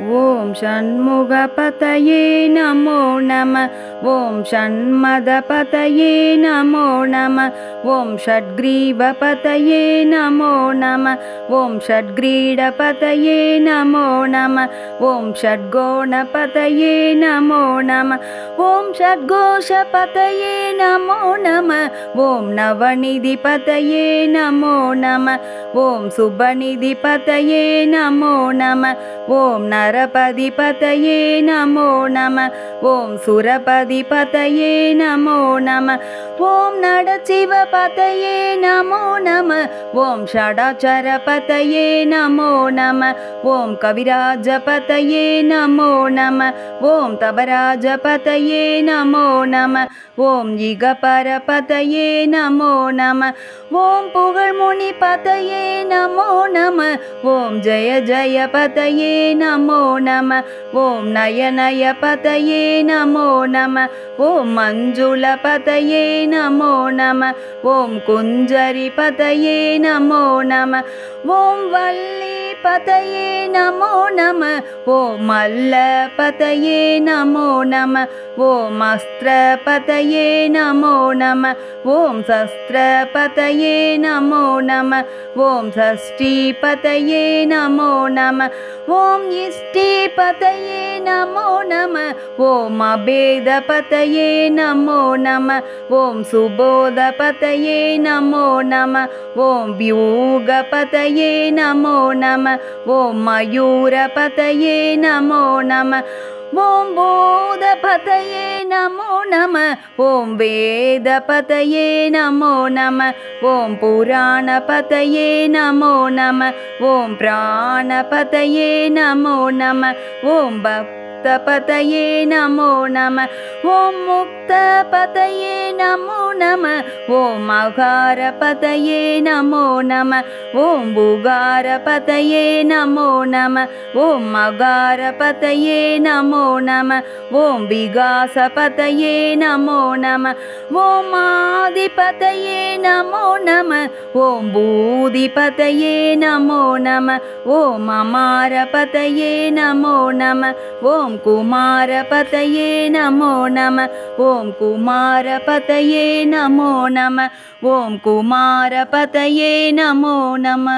ॐ षण्मुगपतये नमो नमः षण्मदपतये नमो नमः ॐ षड्ग्रीवपतये नमो नमः षड्ग्रीडपतये नमो नमः षड्गोणपतये नमो नमः ॐ षड्घोषपतये नमो नमः ॐ नवनिधिपतये नमो नमः ஓம் சுபநிதிபதயே நமோ நம ஓம் நரபதிபதயே நமோ நம ஓம் சுரபதிபதயே நமோ நம ஓம் நடச்சிவபதயே நமோ நம. ஓம் ஷடாச்சரபதயே நமோ நம. ஓம் கவிராஜபதயே நமோ நம. ஓம் தபராஜபதயே நமோ நம. ஓம் இகபரபதயே நமோ நம. ஓம் புகழ்முனி பதையே नमो नमः। ॐ जय जय पतये नमो नमः। ॐ नय नय पतये नमो नमः। ॐ मञ्जुलपतये नमो नमः। ॐ कुञ्जरिपतये नमो नमः। ॐ वल्लि मल्लपतये नमो नमः ॐ मल्लपतये नमो नमः ॐ अस्त्रपतये नमो नमः ॐ शस्त्रपतये नमो नमः ॐ षष्ठिपतये नमो नमः ॐ इष्टिपतये नमो नमः ॐ अभेदपतये नमो नमः ॐ सुबोधपतये नमो नमः ॐ व्यूगपतये नमो नमः நமோ நம. ஓம் வியூக பதயே நமோ நம. ஓம் மயூர பதயே நமோ நம. ஓம் பூத பதயே நமோ நம. ஓம் வேத பதயே நமோ நம. ஓம் புராண பதயே நமோ நம. ஓம் பிராண பதயே நமோ நம ஓம் பக்த பதயே நமோ நம ஓம் முக்த பதயே நமோ நம ஓம் மகார பதயே நமோ நம ஓம் புகார பதயே நமோ நம ஓம் மகார பதயே நமோ நம ஓம் விகாச பதயே நமோ நம ஓம் ஆதிபதயே நமோ நம நமோ நம ஓம் பதயே நமோ நம. ஓம் குமார பதயே நமோ நம.